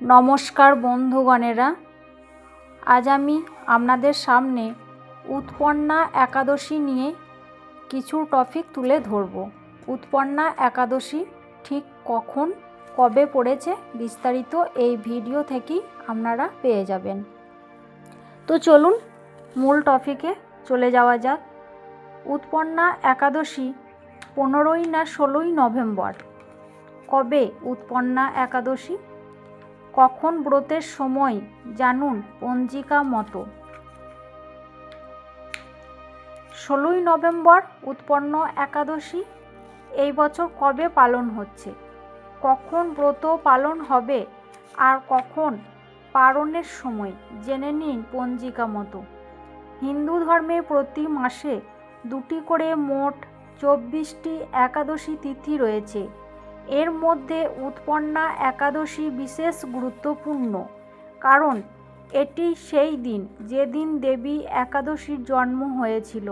নমস্কার বন্ধুগণেরা। আজ আমি আপনাদের সামনে উৎপন্না একাদশী নিয়ে কিছু টপিক তুলে ধরব। উৎপন্না একাদশী ঠিক কখন, কবে পড়েছে, বিস্তারিত এই ভিডিও থেকেই আপনারা পেয়ে যাবেন। তো চলুন মূল টপিকে চলে যাওয়া যাক। উৎপন্না একাদশী পনেরোই না ষোলোই নভেম্বর। কবে উৎপন্না একাদশী? কখন ব্রতের সময় জানুন পঞ্জিকা মতো? ষোলোই নভেম্বর উৎপন্ন একাদশী, এই বছর কবে পালন হচ্ছে? কখন ব্রত পালন হবে? আর কখন পালনের সময়? জেনে নিন পঞ্জিকা মতো। হিন্দু ধর্মে প্রতি মাসে দুটি করে মোট চব্বিশটি একাদশী তিথি রয়েছে। এর মধ্যে উৎপন্না একাদশী বিশেষ গুরুত্বপূর্ণ, কারণ এটি সেই দিন যেদিন দেবী একাদশীর জন্ম হয়েছিল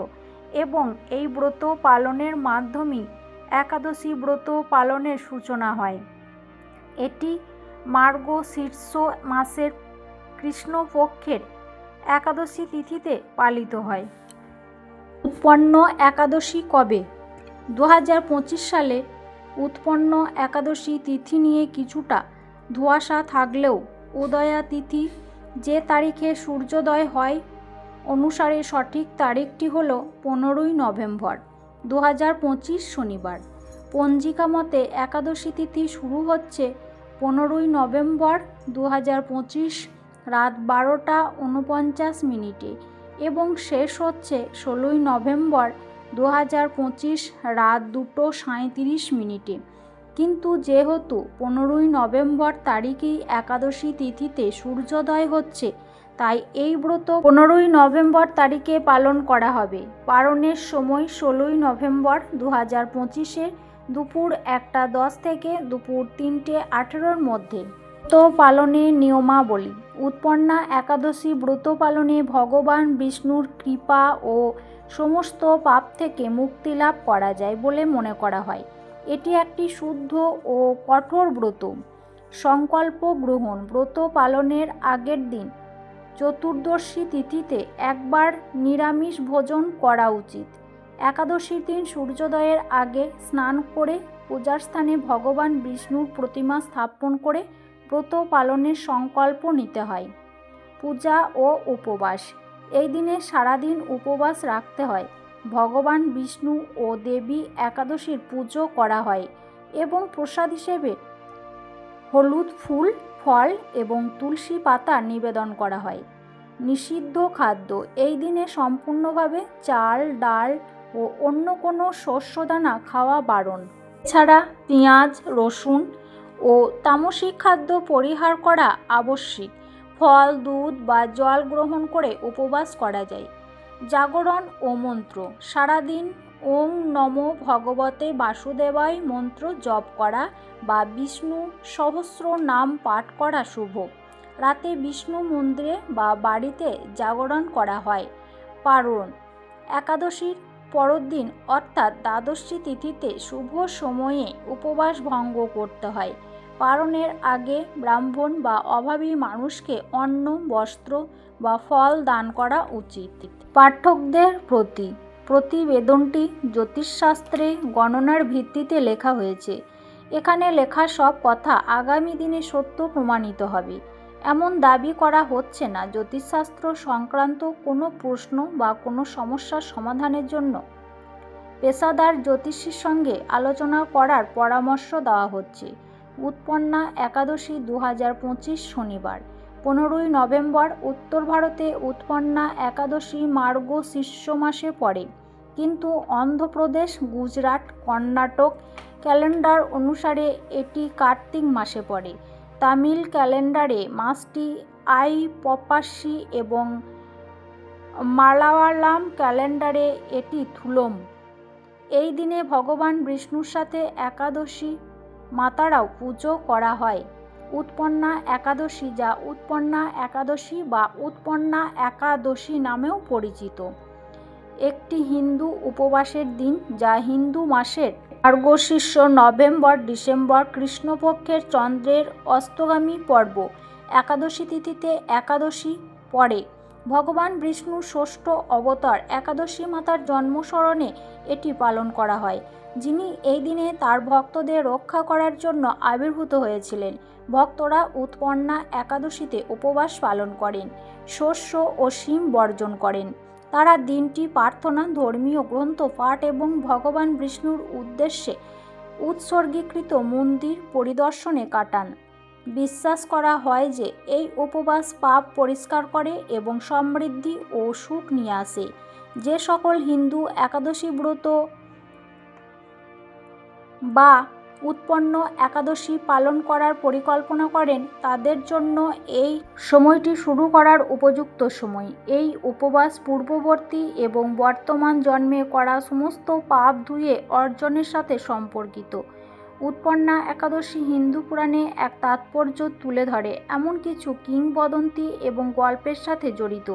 এবং এই ব্রত পালনের মাধ্যমেই একাদশী ব্রত পালনের সূচনা হয়। এটি মার্গ শীর্ষ মাসের কৃষ্ণপক্ষের একাদশী তিথিতে পালিত হয়। উৎপন্ন একাদশী কবে? দু হাজার পঁচিশ সালে উৎপন্ন একাদশী তিথি নিয়ে কিছুটা ধোঁয়াশা থাকলেও উদয়া তিথি যে তারিখে সূর্যোদয় হয় অনুসারে সঠিক তারিখটি হল পনেরোই নভেম্বর দু হাজার পঁচিশ শনিবার। পঞ্জিকা মতে একাদশী তিথি শুরু হচ্ছে পনেরোই নভেম্বর দু হাজার পঁচিশ রাত বারোটা উনপঞ্চাশ মিনিটে এবং শেষ হচ্ছে ষোলোই নভেম্বর দু হাজার পঁচিশ রাত দুটো সাঁত্রিশ মিনিটে। কিন্তু যেহেতু পনেরোই নভেম্বর তারিখেই একাদশী তিথিতে সূর্যোদয় হচ্ছে, তাই এই ব্রত পনেরোই নভেম্বর তারিখে পালন করা হবে। পালনের সময় ষোলোই নভেম্বর দু হাজার পঁচিশে দুপুর একটা দশ থেকে দুপুর তিনটে আঠেরোর মধ্যে। ব্রত পালনের নিয়মাবলী। উৎপন্না একাদশী ব্রত পালনে ভগবান বিষ্ণুর কৃপা ও সমস্ত পাপ থেকে মুক্তি লাভ করা যায় বলে মনে করা হয়। এটি একটি শুদ্ধ ও কঠোর ব্রত। সংকল্প গ্রহণ ব্রত পালনের আগের দিন চতুর্দশী তিথিতে একবার নিরামিষ ভোজন করা উচিত। একাদশীর দিন সূর্যোদয়ের আগে স্নান করে পূজার স্থানে ভগবান বিষ্ণুর প্রতিমা স্থাপন করে ব্রত পালনের সংকল্প নিতে হয়। পূজা ও উপবাস। এই দিনে সারাদিন উপবাস রাখতে হয়। ভগবান বিষ্ণু ও দেবী একাদশীর পুজো করা হয় এবং প্রসাদ হিসেবে হলুদ ফুল, ফল এবং তুলসী পাতা নিবেদন করা হয়। নিষিদ্ধ খাদ্য এই দিনে সম্পূর্ণভাবে চাল, ডাল ও অন্য কোনো শস্যদানা খাওয়া বারণ। এছাড়া পেঁয়াজ, রসুন ও তামসিক খাদ্য পরিহার করা আবশ্যিক। ফল, দুধ বা জল গ্রহণ করে উপবাস করা যায়। জাগরণ ও মন্ত্র। সারাদিন ওং নম ভগবতে বাসুদেবায় মন্ত্র জপ করা বা বিষ্ণু সহস্র নাম পাঠ করা শুভ। রাতে বিষ্ণু মন্দিরে বা বাড়িতে জাগরণ করা হয়। পারণ। একাদশীর পরদিন অর্থাৎ দ্বাদশী তিথিতে শুভ সময়ে উপবাস ভঙ্গ করতে হয়। পালনের আগে ব্রাহ্মণ বা অভাবী মানুষকে অন্ন, বস্ত্র বা ফল দান করা উচিত। পাঠকদের প্রতি প্রতিবেদনটি জ্যোতিষশাস্ত্রে গণনার ভিত্তিতে লেখা হয়েছে। এখানে লেখা সব কথা আগামী দিনে সত্য প্রমাণিত হবে। এমন দাবি করা হচ্ছে না জ্যোতিষশাস্ত্র সংক্রান্ত কোনো প্রশ্ন বা কোনো সমস্যার সমাধানের জন্য। পেশাদার জ্যোতিষীর সঙ্গে আলোচনা করার পরামর্শ দেওয়া হচ্ছে। উৎপন্না একাদশী দু হাজার পঁচিশ শনিবার। পনেরোই নভেম্বর উত্তর ভারতে উৎপন্না একাদশী মার্গ শীর্ষ মাসে পড়ে। কিন্তু অন্ধ্রপ্রদেশ, গুজরাট, কর্ণাটক ক্যালেন্ডার অনুসারে এটি কার্তিক মাসে পড়ে। তামিল ক্যালেন্ডারে মাসটি আই পপাসি এবং মালায়ালাম ক্যালেন্ডারে এটি থুলম। এই দিনে ভগবান বিষ্ণুর সাথে একাদশী মাতারাও পুজো করা হয়। উৎপন্না একাদশী যা উৎপন্না একাদশী বা উৎপন্না একাদশী নামেও পরিচিত। একটি হিন্দু উপবাসের দিন যা হিন্দু মাসের মার্গশীর্ষ নভেম্বর, ডিসেম্বর, কৃষ্ণপক্ষের চন্দ্রের অস্তগামী পর্ব। একাদশী তিথিতে একাদশী পড়ে। ভগবান বিষ্ণুর ষষ্ঠ অবতার একাদশী মাতার জন্মস্মরণে এটি পালন করা হয়। যিনি এই দিনে তার ভক্তদের রক্ষা করার জন্য আবির্ভূত হয়েছিলেন। ভক্তরা উৎপন্না একাদশীতে উপবাস পালন করেন, শস্য ও শিম বর্জন করেন। তারা দিনটি প্রার্থনা, ধর্মীয় গ্রন্থ পাঠ এবং ভগবান বিষ্ণুর উদ্দেশ্যে উৎসর্গীকৃত মন্দির পরিদর্শনে কাটান। বিশ্বাস করা হয় যে এই উপবাস পাপ পরিষ্কার করে এবং সমৃদ্ধি ও সুখ নিয়ে আসে। যে সকল হিন্দু একাদশী ব্রত বা উৎপন্ন একাদশী পালন করার পরিকল্পনা করেন, তাদের জন্য এই সময়টি শুরু করার উপযুক্ত সময়। এই উপবাস পূর্ববর্তী এবং বর্তমান জন্মে করা সমস্ত পাপ ধুয়ে অর্জনের সাথে সম্পর্কিত। উৎপন্না একাদশী হিন্দু পুরাণে এক তাৎপর্য তুলে ধরে, এমন কিছু কিংবদন্তি এবং গল্পের সাথে জড়িত।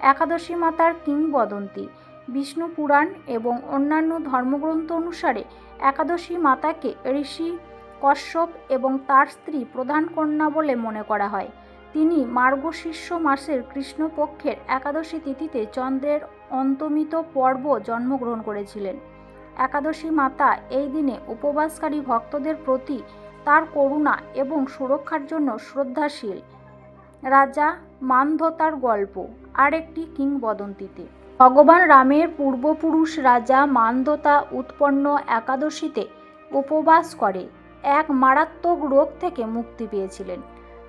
একাদশী মাতার কিংবদন্তি, বিষ্ণু পুরাণ এবং অন্যান্য ধর্মগ্রন্থ অনুসারে একাদশী মাতাকে ঋষি, কশ্যপ এবং তার স্ত্রী প্রধান কন্যা বলে মনে করা হয়। তিনি মার্গশীর্ষ মাসের কৃষ্ণপক্ষের একাদশী তিথিতে চন্দ্রের অন্তমিত পর্ব জন্মগ্রহণ করেছিলেন। একাদশী মাতা এই দিনে উপবাসকারী ভক্তদের প্রতি তার করুণা এবং সুরক্ষার জন্য শ্রদ্ধাশীল। রাজা মানধতার গল্প, আরেকটি কিংবদন্তিতে। ভগবান রামের পূর্বপুরুষ রাজা মানধতা উৎপন্ন একাদশীতে উপবাস করে। এক মারাত্মক রোগ থেকে মুক্তি পেয়েছিলেন।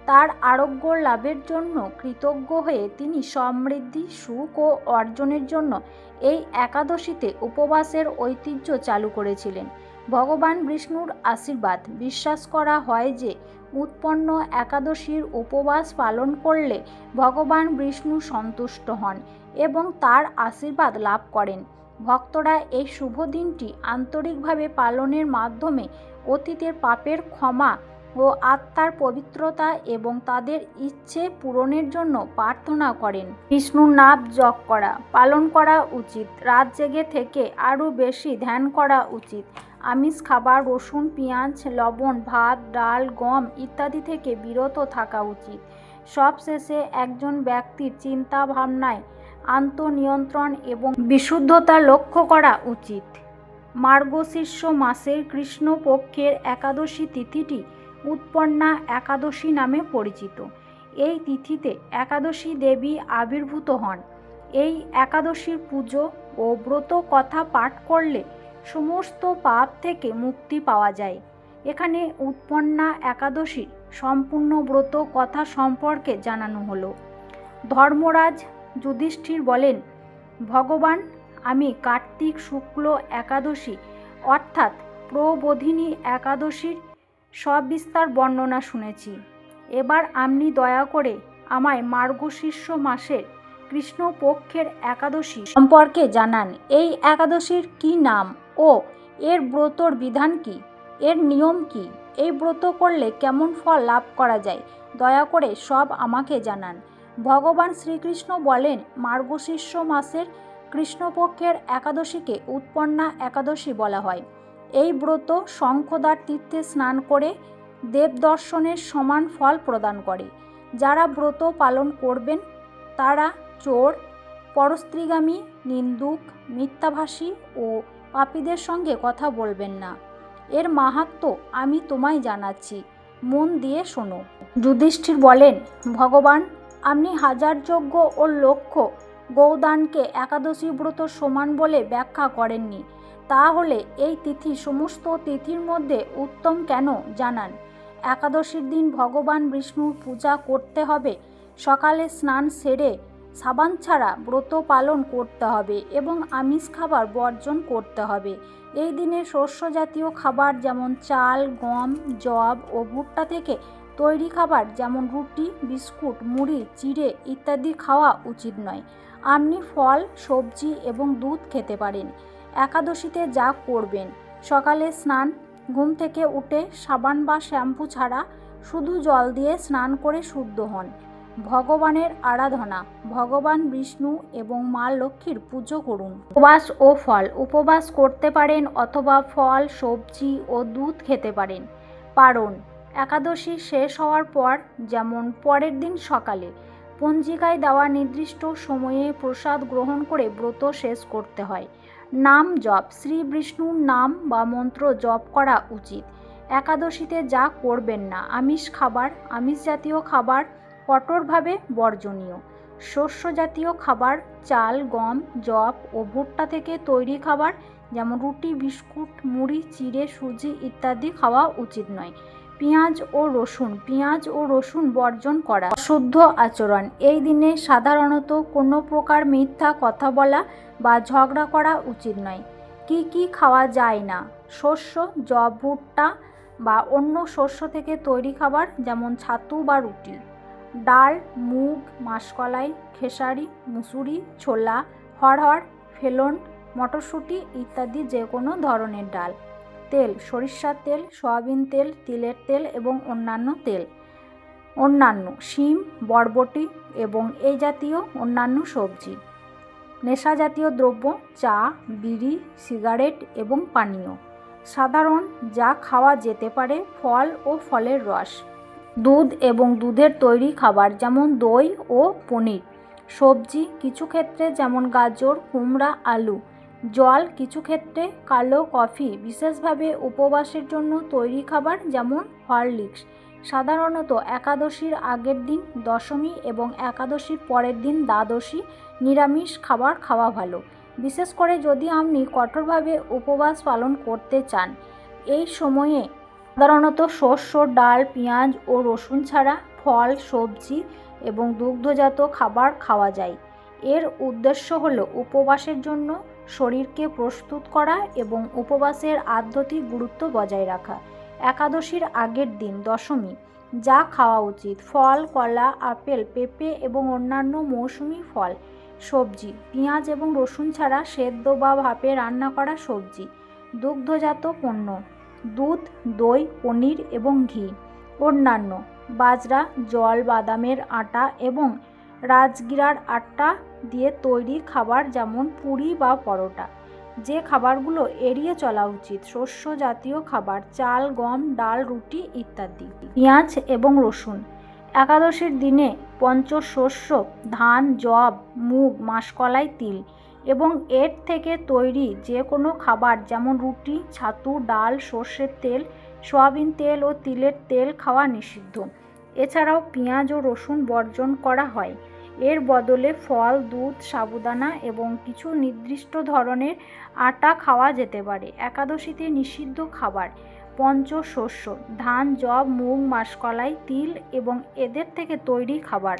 তার আরোগ্য লাভের জন্য কৃতজ্ঞ হয়ে তিনি সমৃদ্ধি, সুখ ও অর্জনের জন্য এই একাদশীতে উপবাসের ঐতিহ্য চালু করেছিলেন। ভগবান বিষ্ণুর আশীর্বাদ। বিশ্বাস করা হয় যে উৎপন্ন একাদশীর উপবাস পালন করলে ভগবান বিষ্ণু সন্তুষ্ট হন। এবং তার আশীর্বাদ লাভ করেন। ভক্তরা এই শুভ দিনটি আন্তরিকভাবে পালনের মাধ্যমে অতীতের পাপের ক্ষমা ও আত্মার পবিত্রতা এবং তাদের ইচ্ছে পূরণের জন্য প্রার্থনা করেন। বিষ্ণুর নাম জপ করা, পালন করা উচিত। রাত জেগে থেকে আরও বেশি ধ্যান করা উচিত। আমিষ খাবার, রসুন, পেঁয়াজ, লবণ, ভাত, ডাল, গম ইত্যাদি থেকে বিরত থাকা উচিত। সবশেষে একজন ব্যক্তির চিন্তা ভাবনায় আন্তনিয়ন্ত্রণ এবং বিশুদ্ধতা লক্ষ্য করা উচিত। মার্গশীর্ষ মাসের কৃষ্ণপক্ষের একাদশী তিথিটি উৎপন্না একাদশী নামে পরিচিত। এই তিথিতে একাদশী দেবী আবির্ভূত হন। এই একাদশীর পুজো ও ব্রত কথা পাঠ করলে সমস্ত পাপ থেকে মুক্তি পাওয়া যায়। এখানে উৎপন্না একাদশীর সম্পূর্ণ ব্রত কথা সম্পর্কে জানানো হলো। ধর্মরাজ যুধিষ্ঠির বলেন, ভগবান, আমি কার্তিক শুক্ল একাদশী অর্থাৎ প্রবোধিনী একাদশীর সবিস্তার বর্ণনা শুনেছি। এবার আপনি দয়া করে আমায় মার্গশীর্ষ মাসের কৃষ্ণপক্ষের একাদশী সম্পর্কে জানান। এই একাদশীর কি নাম ও এর ব্রতর বিধান কি? এর নিয়ম কি? এই ব্রত করলে কেমন ফল লাভ করা যায়? দয়া করে সব আমাকে জানান। ভগবান শ্রীকৃষ্ণ বলেন, মার্গশীর্ষ মাসের কৃষ্ণপক্ষের একাদশীকে উৎপন্না একাদশী বলা হয়। এই ব্রত শঙ্খদার তীর্থে স্নান করে দেব দর্শনের সমান ফল প্রদান করে। যারা ব্রত পালন করবেন, তারা চোর, পরস্ত্রীগামী, নিন্দুক, মিথ্যাভাষী ও পাপীদের সঙ্গে কথা বলবেন না। এর মাহাত্ম আমি তোমায় জানাচ্ছি। মন দিয়ে শোনো। যুধিষ্ঠির বলেন, ভগবান আপনি হাজার যজ্ঞ ও লক্ষ্য গৌদানকে একাদশী ব্রত সমান বলে ব্যাখ্যা করেননি। তাহলে এই তিথি সমস্ত তিথির মধ্যে উত্তম কেন জানান? একাদশীর দিন ভগবান বিষ্ণুর পূজা করতে হবে, সকালে স্নান সেরে সাবান ছাড়া ব্রত পালন করতে হবে এবং আমিষ খাবার বর্জন করতে হবে। এই দিনে শস্য জাতীয় খাবার যেমন চাল, গম, জব ও ভুট্টা থেকে তৈরি খাবার যেমন রুটি, বিস্কুট, মুড়ি, চিড়ে ইত্যাদি খাওয়া উচিত নয়। আপনি ফল, সবজি এবং দুধ খেতে পারেন। একাদশীতে যা করবেন, সকালে স্নান, ঘুম থেকে উঠে সাবান বা শ্যাম্পু ছাড়া শুধু জল দিয়ে স্নান করে শুদ্ধ হন। ভগবানের আরাধনা, ভগবান বিষ্ণু এবং মা লক্ষ্মীর পুজো করুন। উপবাস ও ফল, উপবাস করতে পারেন অথবা ফল, সবজি ও দুধ খেতে পারেন। পারণ একাদশী শেষ হওয়ার পর, যেমন পরের দিন সকালে, পঞ্জিকায় দেওয়া নির্দিষ্ট সময়ে প্রসাদ গ্রহণ করে ব্রত শেষ করতে হয়। নাম জপ, শ্রী বিষ্ণুর নাম বা মন্ত্র জপ করা উচিত। একাদশীতে যা করবেন না, আমিষ খাবার, আমিষ জাতীয় খাবার, কঠোরভাবে বর্জনীয়। শস্য জাতীয় খাবার, চাল, গম, জব ও ভুট্টা থেকে তৈরি খাবার, যেমন রুটি, বিস্কুট, মুড়ি, চিড়ে, সুজি ইত্যাদি খাওয়া উচিত নয়। পেঁয়াজ ও রসুন, পেঁয়াজ ও রসুন বর্জন করা শুদ্ধ আচরণ। এই দিনে সাধারণত কোনো প্রকার মিথ্যা কথা বলা বা ঝগড়া করা উচিত নয়। কি কি খাওয়া যায় না? শস্য জব ভুট্টা বা অন্য শস্য থেকে তৈরি খাবার যেমন ছাতু বা রুটি। ডাল, মুগ, মাসকলাই, খেসারি, মুসুরি, ছোলা হরহর ফেলন, মটরশুঁটি ইত্যাদি যে কোনো ধরনের ডাল। তেল, সরিষার তেল, সয়াবিন তেল, তিলের তেল এবং অন্যান্য তেল। অন্যান্য শিম, বরবটি এবং এই জাতীয় অন্যান্য সবজি। নেশা জাতীয় দ্রব্য, চা, বিড়ি, সিগারেট এবং পানীয়। সাধারণ, যা খাওয়া যেতে পারে ফল ও ফলের রস। দুধ এবং দুধের তৈরি খাবার যেমন দই ও পনির। সবজি, কিছু ক্ষেত্রে যেমন গাজর, কুমড়া, আলু জল, কিছু ক্ষেত্রে কালো কফি, বিশেষভাবে উপবাসের জন্য তৈরি খাবার যেমন হরলিক্স। সাধারণত একাদশীর আগের দিন দশমী এবং একাদশীর পরের দিন দ্বাদশী নিরামিষ খাবার খাওয়া ভালো। বিশেষ করে যদি আপনি কঠোরভাবে উপবাস পালন করতে চান। এই সময়ে সাধারণত শস্য, ডাল, পেঁয়াজ ও রসুন ছাড়া ফল, সবজি এবং দুগ্ধজাত খাবার খাওয়া যায়। এর উদ্দেশ্য হল উপবাসের জন্য শরীরকে প্রস্তুত করা এবং উপবাসের আধ্যাত্মিক গুরুত্ব বজায় রাখা। একাদশীর আগের দিন দশমী, যা খাওয়া উচিত। ফল, কলা, আপেল, পেঁপে এবং অন্যান্য মৌসুমি ফল, সবজি, পেঁয়াজ এবং রসুন ছাড়া সেদ্ধ বা ভাপে রান্না করা সবজি, দুগ্ধজাত পণ্য, দুধ, দই, পনির এবং ঘি। অন্যান্য, বাজরা, জল, বাদামের আটা এবং রাজগিরার আটা দিয়ে তৈরি খাবার যেমন পুরি বা পরোটা। যে খাবারগুলো এড়িয়ে চলা উচিত, শস্য জাতীয় খাবার, চাল, গম, ডাল, রুটি ইত্যাদি। পেঁয়াজ এবং রসুন। একাদশীর দিনে পঞ্চশস্য, ধান জব মুগ, মাসকলাই, তিল এবং এর থেকে তৈরি যে কোনো খাবার যেমন রুটি, ছাতু, ডাল, সর্ষের তেল, সয়াবিন তেল ও তিলের তেল খাওয়া নিষিদ্ধ। এছাড়াও পেঁয়াজ ও রসুন বর্জন করা হয়। এর বদলে ফল, দুধ, সাবুদানা এবং কিছু নির্দিষ্ট ধরনের আটা খাওয়া যেতে পারে। একাদশীতে নিষিদ্ধ খাবার, পঞ্চশস্য, ধান জব মুগ, মাসকলাই, তিল এবং এদের থেকে তৈরি খাবার।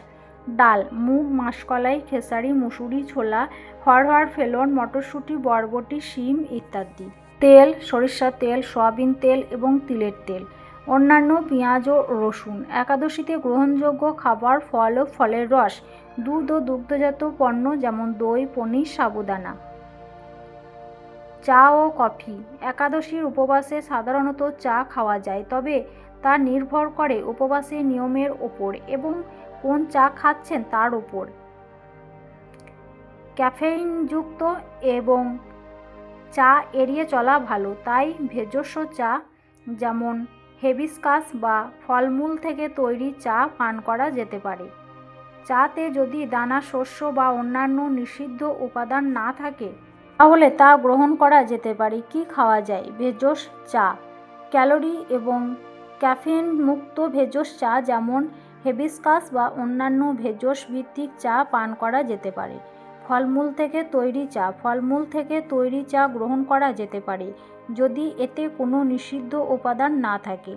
ডাল, মুগ, মাসকলাই, খেসারি, মুসুরি, ছোলা, হরহর, ফেলন, মটরশুঁটি, বরবটি, শিম ইত্যাদি। তেল, সরিষার তেল, সয়াবিন তেল এবং তিলের তেল। অন্যান্য পেঁয়াজ ও রসুন। একাদশীতে গ্রহণযোগ্য খাবার ফল ও ফলের রস। দুধ ও দুগ্ধজাত পণ্য যেমন দই, পনির, সাবুদানা। চা ও কফি। একাদশীর উপবাসে সাধারণত চা খাওয়া যায়, তবে তা নির্ভর করে উপবাসের নিয়মের ওপর এবং কোন চা খাচ্ছেন তার উপর ক্যাফেইনযুক্ত এবং চা এড়িয়ে চলা ভালো, তাই ভেষজ চা যেমন হেবিস্কাস বা ফলমূল থেকে তৈরি চা পান করা যেতে পারে। চাতে যদি দানা, শস্য বা অন্যান্য নিষিদ্ধ উপাদান না থাকে, তাহলে তা গ্রহণ করা যেতে পারে। কি খাওয়া যায়? ভেষজ চা। ক্যালোরি এবং ক্যাফিন মুক্ত ভেষজ চা যেমন হেবিস্কাস বা অন্যান্য ভেষজ ভিত্তিক চা পান করা যেতে পারে। ফলমূল থেকে তৈরি চা। ফলমূল থেকে তৈরি চা গ্রহণ করা যেতে পারে। যদি এতে কোনো নিষিদ্ধ উপাদান না থাকে।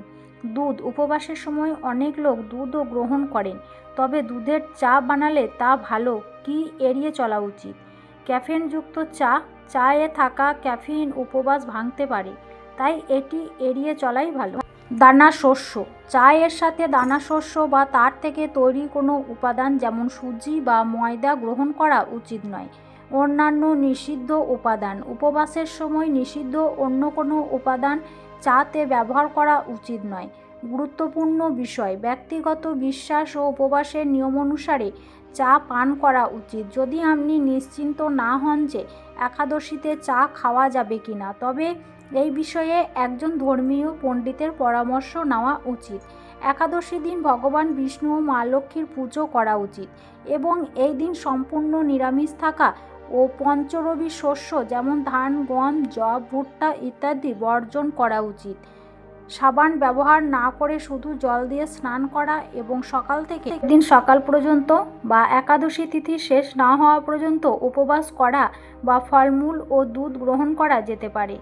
দুধ উপবাসের সময় অনেক লোক দুধও গ্রহণ করেন, তবে দুধের চা বানালে তা ভালো কি এড়িয়ে চলা উচিত? ক্যাফেনযুক্ত চা, চায়ে থাকা ক্যাফিন উপবাস ভাঙতে পারে, তাই এটি এড়িয়ে চলাই ভালো। দানা শস্য, চায়ের সাথে দানা শস্য বা তার থেকে তৈরি কোনো উপাদান যেমন সুজি বা ময়দা গ্রহণ করা উচিত নয়। অন্যান্য নিষিদ্ধ উপাদান। উপবাসের সময় নিষিদ্ধ অন্য কোনো উপাদান চাতে ব্যবহার করা উচিত নয়। গুরুত্বপূর্ণ বিষয়, ব্যক্তিগত বিশ্বাস ও উপবাসের নিয়ম অনুসারে চা পান করা উচিত। যদি আপনি নিশ্চিন্ত না হন যে একাদশীতে চা খাওয়া যাবে কিনা, তবে এই বিষয়ে একজন ধর্মীয় পণ্ডিতের পরামর্শ নেওয়া উচিত। একাদশী দিন ভগবান বিষ্ণু ও মা লক্ষ্মীর পুজো করা উচিত এবং এই দিন সম্পূর্ণ নিরামিষ থাকা ও পঞ্চরবি শস্য যেমন ধান, গম জব ভুট্টা ইত্যাদি বর্জন করা উচিত। সাবান ব্যবহার না করে শুধু জল দিয়ে স্নান করা এবং সকাল থেকে একদিন সকাল পর্যন্ত বা একাদশী তিথি শেষ না হওয়া পর্যন্ত উপবাস করা বা ফলমূল ও দুধ গ্রহণ করা যেতে পারে।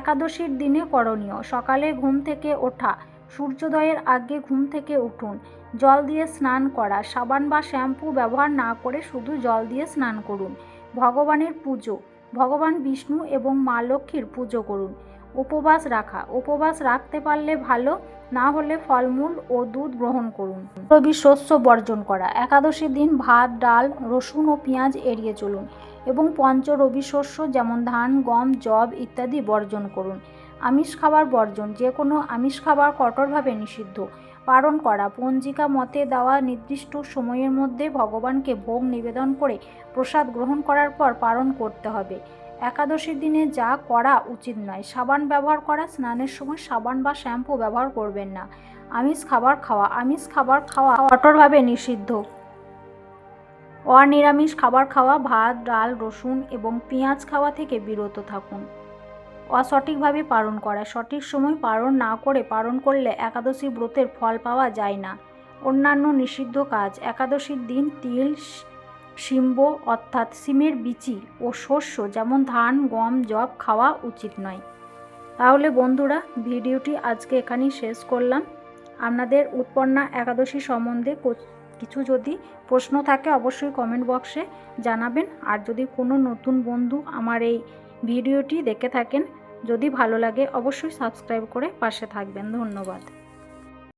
একাদশীর দিনে করণীয়, সকালে ঘুম থেকে ওঠা, সূর্যোদয়ের আগে ঘুম থেকে উঠুন, জল দিয়ে স্নান করা, সাবান বা শ্যাম্পু ব্যবহার না করে শুধু জল দিয়ে স্নান করুন। ভগবানের পুজো। ভগবান বিষ্ণু এবং মা লক্ষ্মীর পুজো করুন। উপবাস রাখা। উপবাস রাখতে পারলে ভালো, না হলে ফলমূল ও দুধ গ্রহণ করুন। রবি শস্য বর্জন করা। একাদশীর দিন ভাত, ডাল, রসুন ও পেঁয়াজ এড়িয়ে চলুন এবং পঞ্চ রবি শস্য যেমন ধান, গম জব ইত্যাদি বর্জন করুন। আমিষ খাবার বর্জন, যে কোনো আমিষ খাবার কঠোরভাবে নিষিদ্ধ। পালন করা, পঞ্জিকা মতে দেওয়া নির্দিষ্ট সময়ের মধ্যে ভগবানকে ভোগ নিবেদন করে প্রসাদ গ্রহণ করার পর পালন করতে হবে। একাদশীর দিনে যা করা উচিত নয়, সাবান ব্যবহার করা, স্নানের সময় সাবান বা শ্যাম্পু ব্যবহার করবেন না। আমিষ খাবার খাওয়া, আমিষ খাবার খাওয়া কঠোরভাবে নিষিদ্ধ। অনিরামিষ খাবার খাওয়া, ভাত, ডাল, রসুন এবং পেঁয়াজ খাওয়া থেকে বিরত থাকুন। অসঠিকভাবে পালন করা সঠিক সময় পালন না করে পালন করলে একাদশী ব্রতের ফল পাওয়া যায় না। অন্যান্য নিষিদ্ধ কাজ, একাদশীর দিন তিল শিম্ব অর্থাৎ সিমের বিচি ও শস্য যেমন ধান, গম জব খাওয়া উচিত নয়। তাহলে বন্ধুরা, ভিডিওটি আজকে এখানেই শেষ করলাম। আপনাদের উৎপন্না একাদশী সম্বন্ধে কিছু যদি প্রশ্ন থাকে অবশ্যই কমেন্ট বক্সে জানাবেন। আর যদি কোনো নতুন বন্ধু আমার এই ভিডিওটি দেখে থাকেন যদি ভালো লাগে অবশ্যই সাবস্ক্রাইব করে পাশে থাকবেন। ধন্যবাদ।